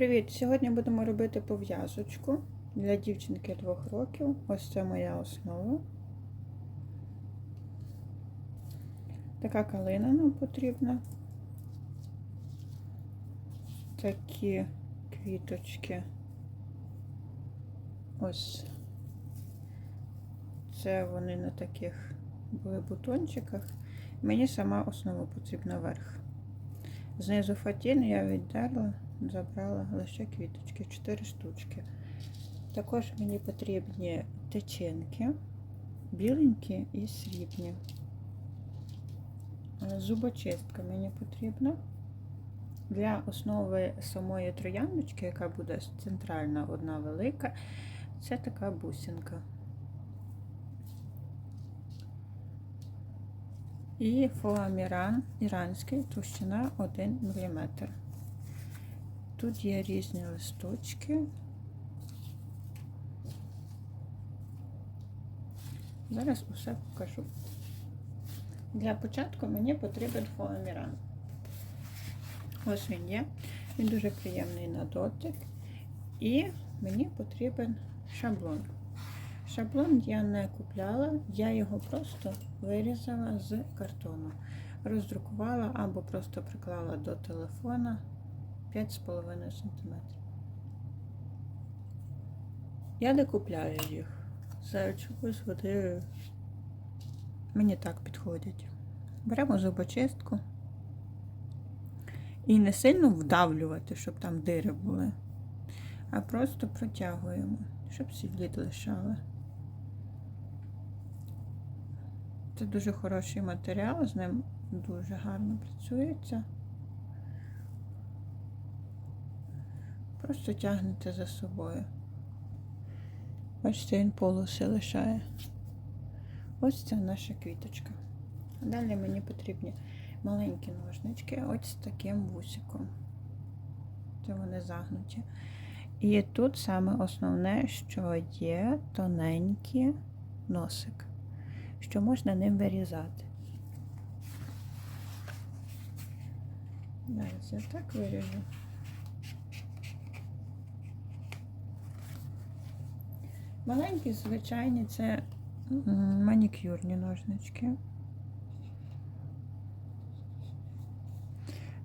Привіт! Сьогодні будемо робити пов'язочку для дівчинки двох років. Ось це моя основа. Така калина нам потрібна. Такі квіточки. Ось. Це вони на таких були бутончиках. Мені сама основа потрібна вверх. Знизу фатін я віддерла, забрала лише квіточки, 4 штучки. Також мені потрібні течинки, біленькі і срібні. Е, Зубочистка мені потрібна. Для основи самої трояндочки, яка буде центральна, одна велика, це така бусинка. І фоаміран іранський, товщина 1 мм. Тут є різні листочки. Зараз усе покажу. Для початку мені потрібен фоаміран. Ось він є. Він дуже приємний на дотик. І мені потрібен шаблон. Шаблон я не купляла, я його просто вирізала з картону. Роздрукувала або просто приклала до телефона 5,5 см. Я не купляю їх. За чогось вони мені так підходять. Беремо зубочистку і не сильно вдавлювати, щоб там дири були, а просто протягуємо, щоб слід лишали. Це дуже хороший матеріал, з ним дуже гарно працюється. Просто тягнете за собою. Бачите, він полоси лишає. Ось це наша квіточка. Далі мені потрібні маленькі ножнички, ось з таким вусиком. Це вони загнуті. І тут саме основне, що є тоненький носик що можна ним вирізати. Зараз я так виріжу. Маленькі, звичайні, це манікюрні ножнички.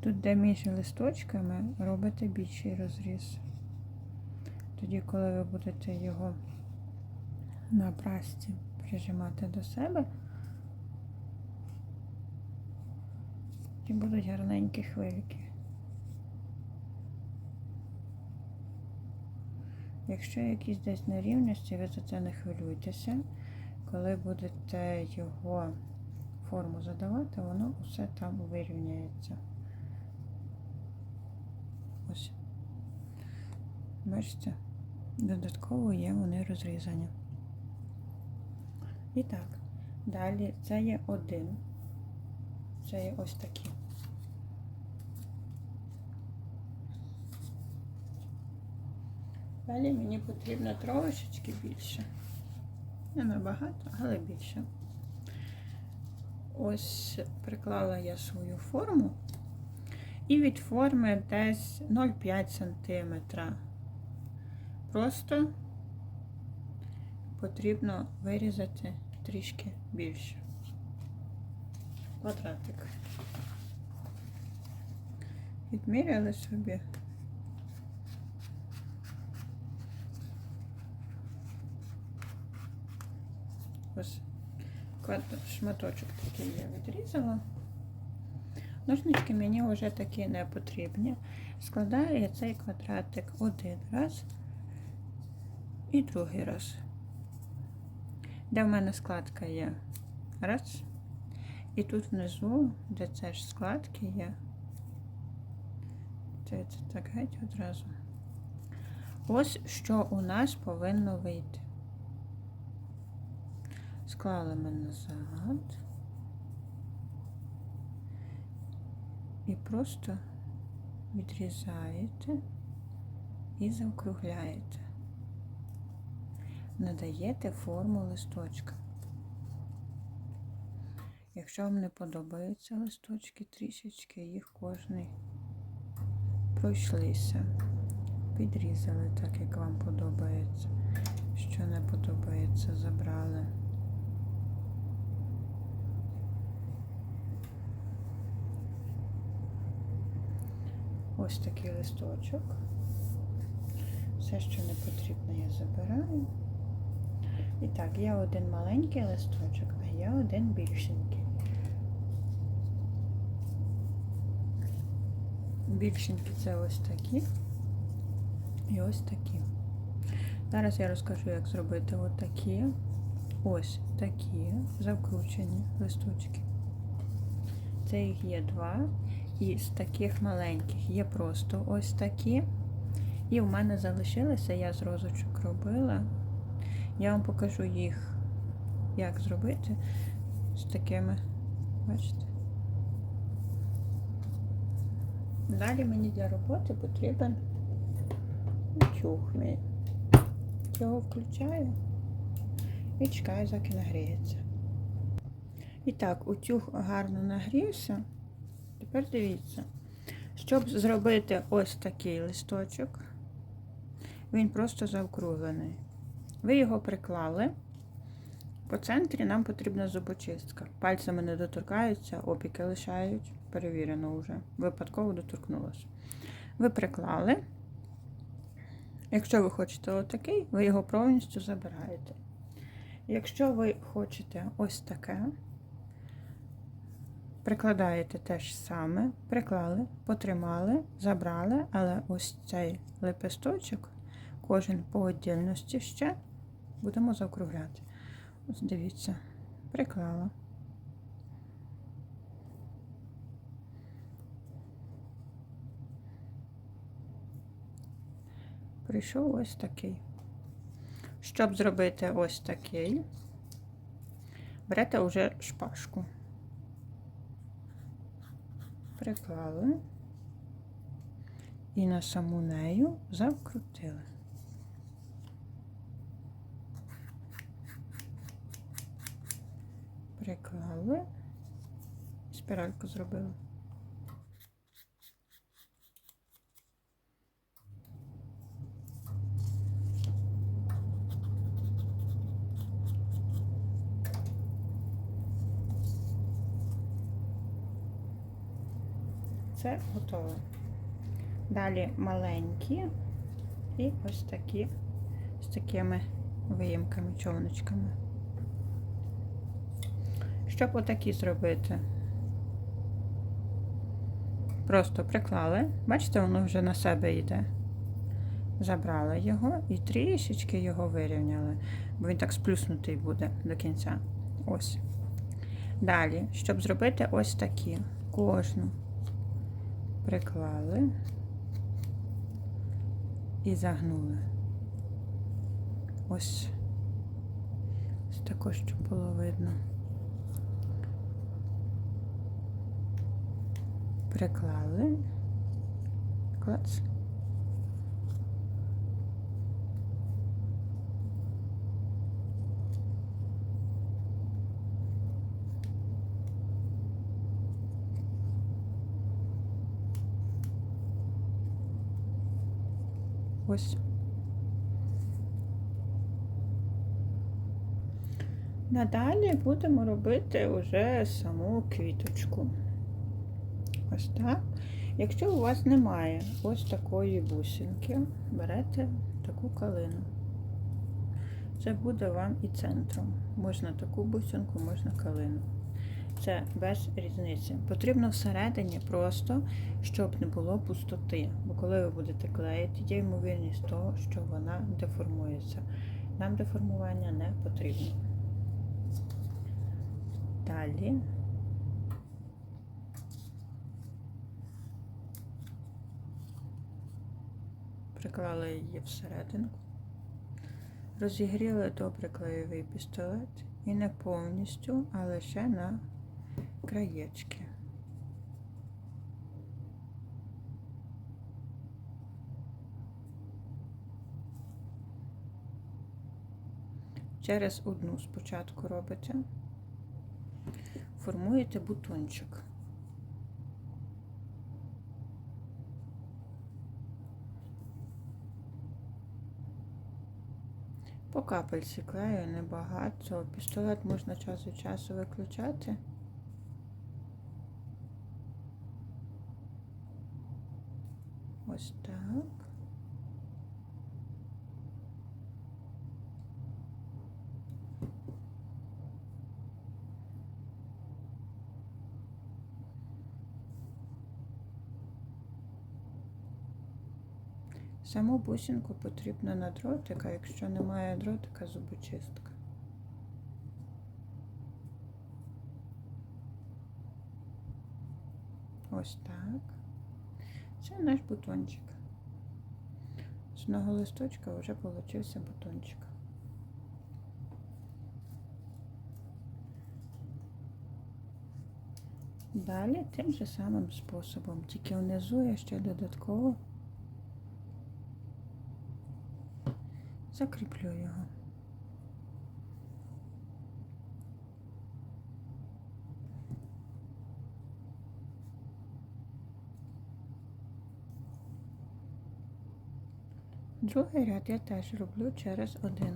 Тут, де між листочками, робите більший розріз. Тоді, коли ви будете його на прасці прижимати до себе. І будуть гарненькі хвильки. Якщо якісь десь нерівності, ви за це не хвилюйтеся. Коли будете його форму задавати, воно усе там вирівняється. Ось. Бачите, додатково є вони розрізані. І так, далі це є один. Це є ось такі. Далі мені потрібно трошечки більше. Не набагато, але більше. Ось приклала я свою форму. І від форми десь 0,5 см. Просто потрібно вирізати трішки більше. Квадратик. Відміряли собі. Ось шматочок такий я відрізала. Ножнички мені вже такі не потрібні. Складаю я цей квадратик один раз і другий раз де в мене складка є. Раз. І тут внизу, де це ж складки є. Це, так геть одразу. Ось що у нас повинно вийти. Ми назад. І просто відрізаєте і заокругляєте надаєте форму листочка. Якщо вам не подобаються листочки трішечки, їх кожний пройшлися. підрізали так, як вам подобається. Що не подобається, забрали. Ось такий листочок. Все, що не потрібно, я забираю. І так, є один маленький листочок, а є один більшенький. Більшенькі це ось такі і ось такі. Зараз я розкажу, як зробити отакі, ось такі закручені листочки. Це їх є два. І з таких маленьких є просто ось такі. І в мене залишилися, я з розочок робила. Я вам покажу їх, як зробити з такими, бачите? Далі мені для роботи потрібен утюг мій. Його включаю і чекаю, поки нагріється. І так, утюг гарно нагрівся. Тепер дивіться, щоб зробити ось такий листочок, він просто заокруглений. Ви його приклали. По центрі нам потрібна зубочистка. Пальцями не доторкаються, опіки лишають. Перевірено вже. Випадково доторкнулося. Ви приклали. Якщо ви хочете отакий, ви його повністю забираєте. Якщо ви хочете ось таке, прикладаєте те ж саме, приклали, потримали, забрали, але ось цей лепесточок, кожен по отдільності ще будемо заокругляти. Ось дивіться, приклала. Прийшов ось такий. Щоб зробити ось такий, берете вже шпажку. Приклали і на саму нею закрутили. Приклали, спіральку зробили. Це готово. Далі маленькі і ось такі з такими виїмками, човничками. Щоб отакі зробити, просто приклали, бачите, воно вже на себе йде. Забрали його і трішечки його вирівняли, бо він так сплюснутий буде до кінця. Ось. Далі, щоб зробити ось такі, кожну приклали і загнули. Ось, ось також, щоб було видно. Приклали, клац. Ось. Надалі будемо робити вже саму квіточку. Ось так. Якщо у вас немає ось такої бусинки, берете таку калину. Це буде вам і центром. Можна таку бусинку, можна калину. Це без різниці. Потрібно всередині просто, щоб не було пустоти. Бо коли ви будете клеїти, є ймовірність того, що вона деформується. Нам деформування не потрібно. Далі. Приклали її всередину. Розігріли добре клеєвий пістолет і не повністю, а лише на краєчки. Через одну спочатку робите, формуєте бутончик. По капельці клею небагато. Пістолет можна час від часу виключати. Ось так. Саму бусинку потрібно на дротика, якщо немає дротика, зубочистка. Ось так. Це наш бутончик. Одного листочка вже получився бутончик. Далі тим же самим способом, тільки внизу я ще додатково закріплю його. ძროხე რადიათ დააშორებულუთ შარას ოდენ.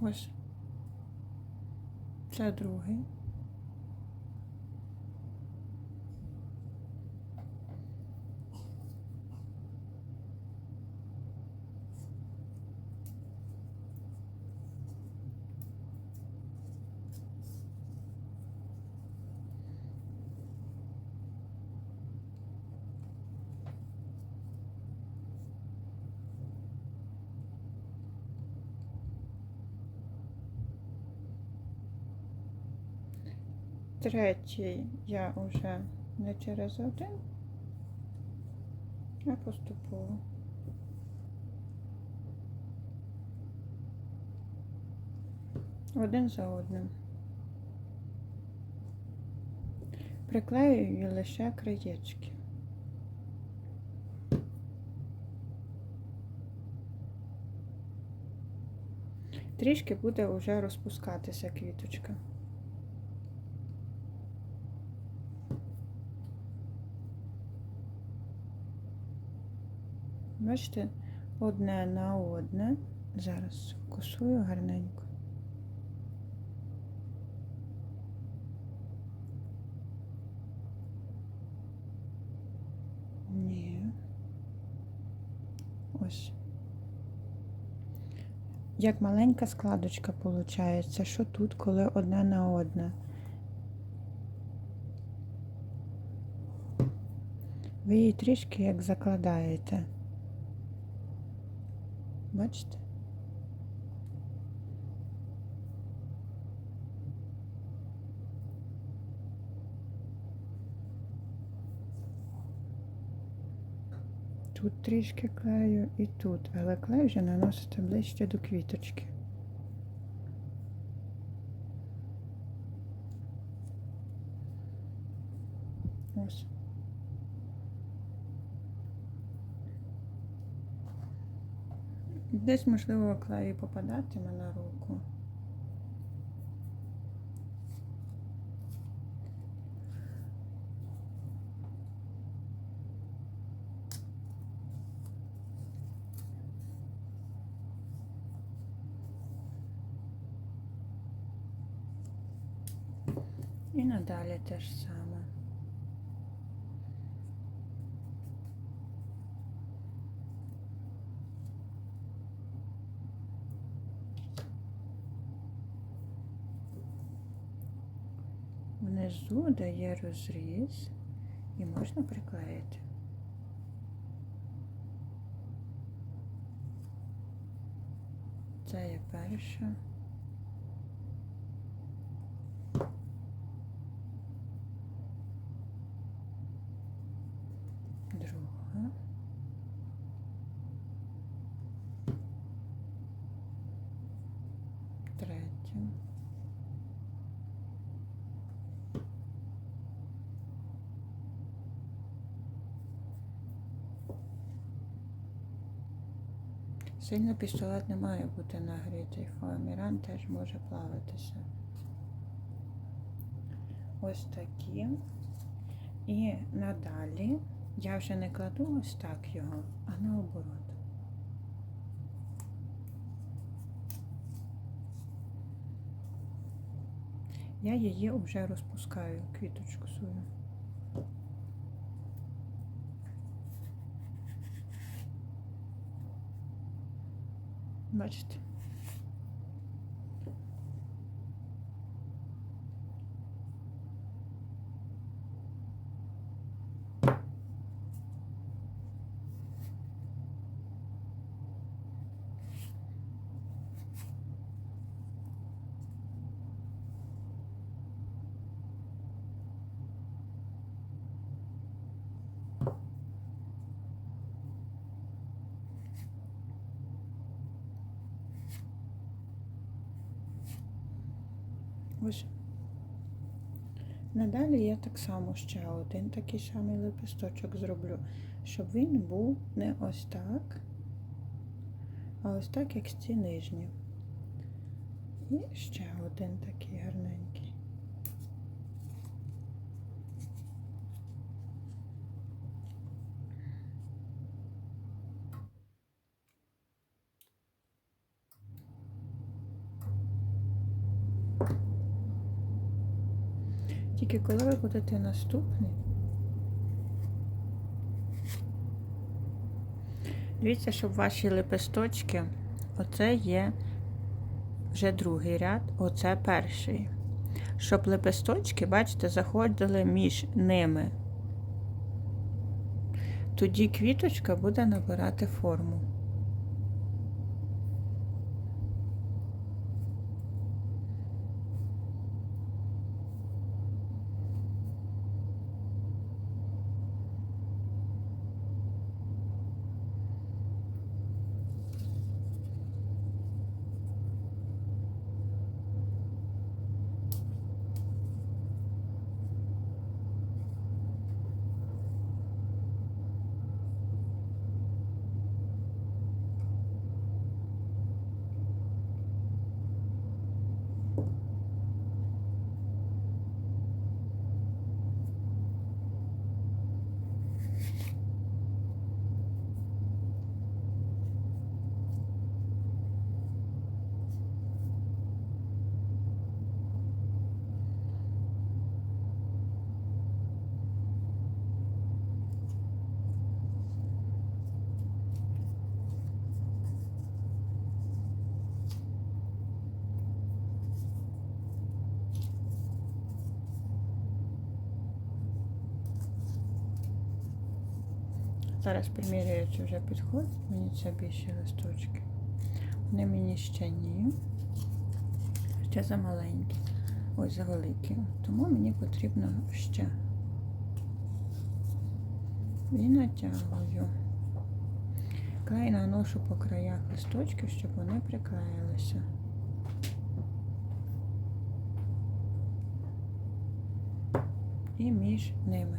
Ось. Це другий. Третій я вже не через один, а поступово. Один за одним. Приклеюю лише краєчки. Трішки буде вже розпускатися квіточка. Бачите, одне на одне. Зараз косую гарненько. Ні. Ось. Як маленька складочка виходить, що тут, коли одне на одне. Ви її трішки як закладаєте. Бачите? Тут трішки клею і тут, але клей вже наносите ближче до квіточки. Ось. Десь, можливо, клеї попадатиме на руку. І надалі те ж саме. Внизу дає розріз і можна приклеїти. Це є перша. Сильно пістолет не має бути нагрітий. Фоаміран теж може плавитися. Ось такі. І надалі я вже не кладу ось так його, а наоборот. Я її вже розпускаю, квіточку свою. Бачите? Ось. Надалі я так само ще один такий самий лепесточок зроблю, щоб він був не ось так, а ось так, як ці нижні. І ще один такий гарненький. Тільки коли ви будете наступний, дивіться, щоб ваші лепесточки, оце є вже другий ряд, оце перший. Щоб лепесточки, бачите, заходили між ними. Тоді квіточка буде набирати форму. Зараз приміряю, чи вже підходить мені це більші листочки. Вони мені ще ні. Ще замаленькі. Ось завеликі. Тому мені потрібно ще. І натягую. Клей наношу по краях листочків, щоб вони приклеїлися. І між ними.